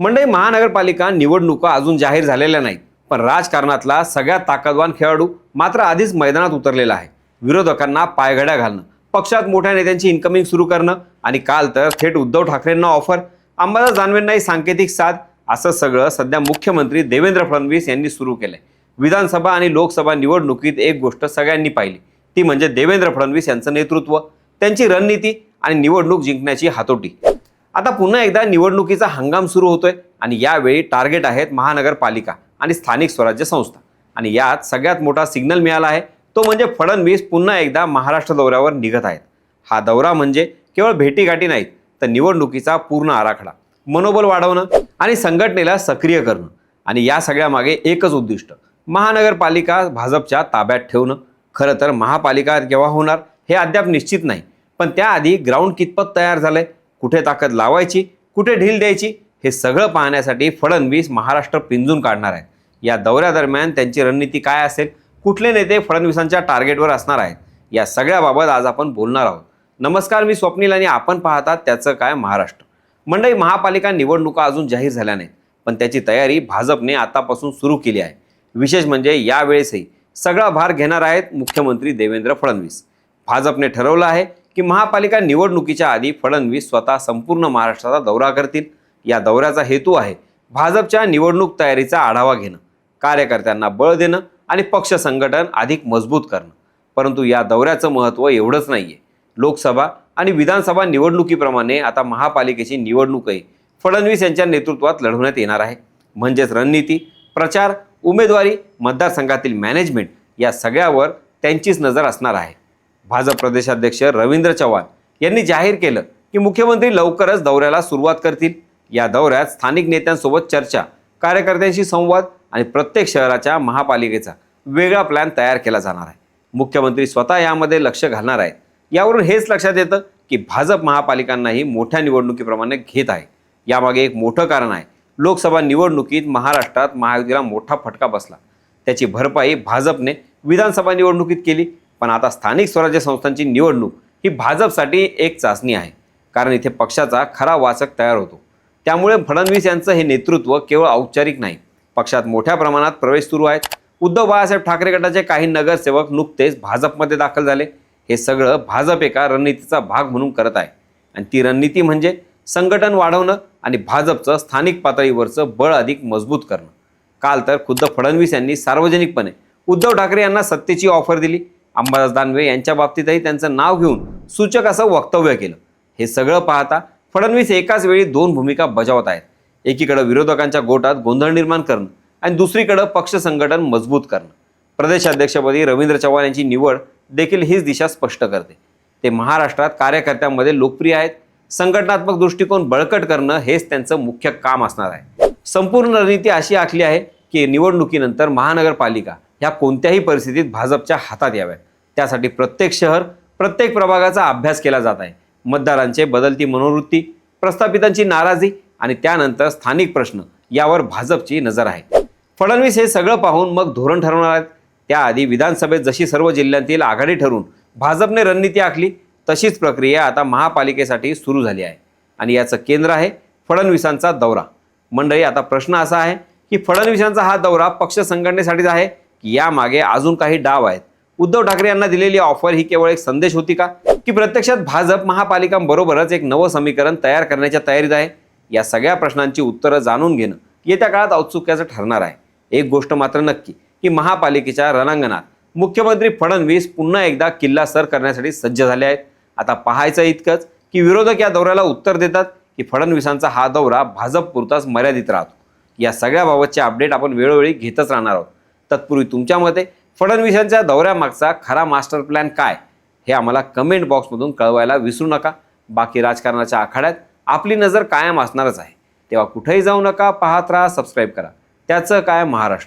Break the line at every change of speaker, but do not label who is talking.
मंडई महानगरपालिका निवडणुका अजून जाहीर झालेल्या नाहीत. पण राजकारणातला सगळ्यात ताकदवान खेळाडू मात्र आधीच मैदानात उतरलेला आहे. विरोधकांना पायघड्या घालणं पक्षात मोठ्या नेत्यांची इन्कमिंग सुरू करणं आणि काल तर थेट उद्धव ठाकरेंना ऑफर अंबादास दानवेंनाही सांकेतिक साथ असं सगळं सध्या मुख्यमंत्री देवेंद्र फडणवीस यांनी सुरू केलंय. विधानसभा आणि लोकसभा निवडणुकीत एक गोष्ट सगळ्यांनी पाहिली ती म्हणजे देवेंद्र फडणवीस यांचं नेतृत्व त्यांची रणनीती आणि निवडणूक जिंकण्याची हातोटी. आता पुन्हा एकदा निवडणुकीचा हंगाम सुरू होतोय आणि यावेळी टार्गेट आहेत महानगरपालिका आणि स्थानिक स्वराज्य संस्था. आणि यात सगळ्यात मोठा सिग्नल मिळाला आहे तो म्हणजे फडणवीस पुन्हा एकदा महाराष्ट्र दौऱ्यावर निघत आहेत. हा दौरा म्हणजे केवळ भेटीगाठी नाहीत तर निवडणुकीचा पूर्ण आराखडा. मनोबल वाढवणं आणि संघटनेला सक्रिय करणं. आणि या सगळ्यामागे एकच उद्दिष्ट महानगरपालिका भाजपच्या ताब्यात ठेवणं. खरं तर महापालिका केव्हा होणार हे अद्याप निश्चित नाही पण त्याआधी ग्राउंड कितपत तयार झालंय कुठे ताकद लावायची कुठे ढील द्यायची हे सगळं पाहण्यासाठी फडणवीस महाराष्ट्र पिंजून काढणार आहेत. या दौऱ्यादरम्यान त्यांची रणनीती काय असेल कुठले नेते फडणवीसांच्या टार्गेटवर असणार आहेत या सगळ्याबाबत आज आपण बोलणार आहोत. नमस्कार मी स्वप्नील आणि आपण पाहतात त्याचं काय महाराष्ट्र. मंडई महापालिका निवडणुका अजून जाहीर झाल्या नाहीत पण त्याची तयारी भाजपने आतापासून सुरू केली आहे. विशेष म्हणजे यावेळेसही सगळा भार घेणार आहेत मुख्यमंत्री देवेंद्र फडणवीस. भाजपने ठरवलं आहे की महापालिका निवडणुकीच्या आधी फडणवीस स्वतः संपूर्ण महाराष्ट्राचा दौरा करतील. या दौऱ्याचा हेतू आहे भाजपच्या निवडणूक तयारीचा आढावा घेणं कार्यकर्त्यांना बळ देणं आणि पक्ष संघटन अधिक मजबूत करणं. परंतु या दौऱ्याचं महत्त्व एवढंच नाही आहे लोकसभा आणि विधानसभा निवडणुकीप्रमाणे आता महापालिकेची निवडणूकही फडणवीस यांच्या नेतृत्वात लढवण्यात येणार आहे. म्हणजेच रणनीती प्रचार उमेदवारी मतदारसंघातील मॅनेजमेंट या सगळ्यावर त्यांचीच नजर असणार आहे. भाजप प्रदेशाध्यक्ष रवींद्र चव्हाण यांनी जाहीर केलं की मुख्यमंत्री लवकरच दौऱ्याला सुरुवात करतील. या दौऱ्यात स्थानिक नेत्यांसोबत चर्चा कार्यकर्त्यांशी संवाद आणि प्रत्येक शहराच्या महापालिकेचा वेगळा प्लॅन तयार केला जाणार आहे. मुख्यमंत्री स्वतः यामध्ये लक्ष घालणार आहेत. यावरून हेच लक्षात येतं की भाजप महापालिकांनाही मोठ्या निवडणुकीप्रमाणे घेत आहे. यामागे एक मोठं कारण आहे. लोकसभा निवडणुकीत महाराष्ट्रात महायुतीला मोठा फटका बसला. त्याची भरपाई भाजपने विधानसभा निवडणुकीत केली. पण आता स्थानिक स्वराज्य संस्थांची निवडणूक ही भाजपसाठी एक चाचणी आहे. कारण इथे पक्षाचा खरा वाचक तयार होतो. त्यामुळे फडणवीस यांचं हे नेतृत्व केवळ औपचारिक नाही. पक्षात मोठ्या प्रमाणात प्रवेश सुरू आहेत. उद्धव बाळासाहेब ठाकरे गटाचे काही नगरसेवक नुकतेच भाजपमध्ये दाखल झाले. हे सगळं भाजप एका रणनीतीचा भाग म्हणून करत आहे. आणि ती रणनीती म्हणजे संघटन वाढवणं आणि भाजपचं स्थानिक पातळीवरचं बळ अधिक मजबूत करणं. काल तर खुद्द फडणवीस यांनी सार्वजनिकपणे उद्धव ठाकरे यांना सत्तेची ऑफर दिली. अंबादास दानवे यांच्या बाबतीतही त्यांचं नाव घेऊन सूचक असं वक्तव्य केलं. हे सगळं पाहता फडणवीस एकाच वेळी दोन भूमिका बजावत आहेत. एकीकडे विरोधकांच्या गोटात गोंधळ निर्माण करणं आणि दुसरीकडे पक्ष संघटन मजबूत करणं. प्रदेशाध्यक्षपदी रवींद्र चव्हाण यांची निवड देखील हीच दिशा स्पष्ट करते. ते महाराष्ट्रात कार्यकर्त्यांमध्ये लोकप्रिय आहेत. संघटनात्मक दृष्टिकोन बळकट करणं हेच त्यांचं मुख्य काम असणार आहे. संपूर्ण रणनीती अशी आखली आहे की निवडणुकीनंतर महानगरपालिका ह्या कोणत्याही परिस्थितीत भाजपच्या हातात याव्यात. त्यासाठी प्रत्येक शहर प्रत्येक प्रभागाचा अभ्यास केला जात आहे. मतदारांचे बदलती मनोवृत्ती प्रस्थापितांची नाराजी आणि त्यानंतर स्थानिक प्रश्न यावर भाजपची नजर आहे. फडणवीस हे सगळं पाहून मग धोरण ठरवणार आहेत. त्याआधी विधानसभेत जशी सर्व जिल्ह्यांतील आघाडी ठरवून भाजपने रणनीती आखली तशीच प्रक्रिया आता महापालिकेसाठी सुरू झाली आहे. आणि याचं केंद्र आहे फडणवीसांचा दौरा. मंडळी आता प्रश्न असा आहे की फडणवीसांचा हा दौरा पक्ष संघटनेसाठीच आहे यामागे अजून काही डाव आहेत. उद्धव ठाकरे यांना दिलेली ऑफर ही केवळ एक संदेश होती का? की प्रत्यक्षात भाजप महापालिकांबरोबरच एक नवं समीकरण तयार करण्याच्या तयारीत आहे? या सगळ्या प्रश्नांची उत्तरं जाणून घेणं येत्या काळात औत्सुक्याचं ठरणार आहे. एक गोष्ट मात्र नक्की की महापालिकेच्या रणांगणात मुख्यमंत्री फडणवीस पुन्हा एकदा किल्ला सर करण्यासाठी सज्ज झाले आहेत. आता पाहायचं इतकंच की विरोधक या दौऱ्याला उत्तर देतात की फडणवीसांचा हा दौरा भाजप पुरताच मर्यादित राहतो. या सगळ्याबाबतचे अपडेट आपण वेळोवेळी घेतच राहणार आहोत. तत्पूर्वी तुमच्या मते फडणवीसांच्या दौऱ्यामागचा खरा मास्टर प्लॅन काय? हे आम्हाला कमेंट बॉक्समधून कळवायला विसरू नका. बाकी राजकारणाच्या आखाड्यात आपली नजर कायम असणारच आहे. तेव्हा कुठेही जाऊ नका पाहत राहा सबस्क्राईब करा. त्याचं काय महाराष्ट्र?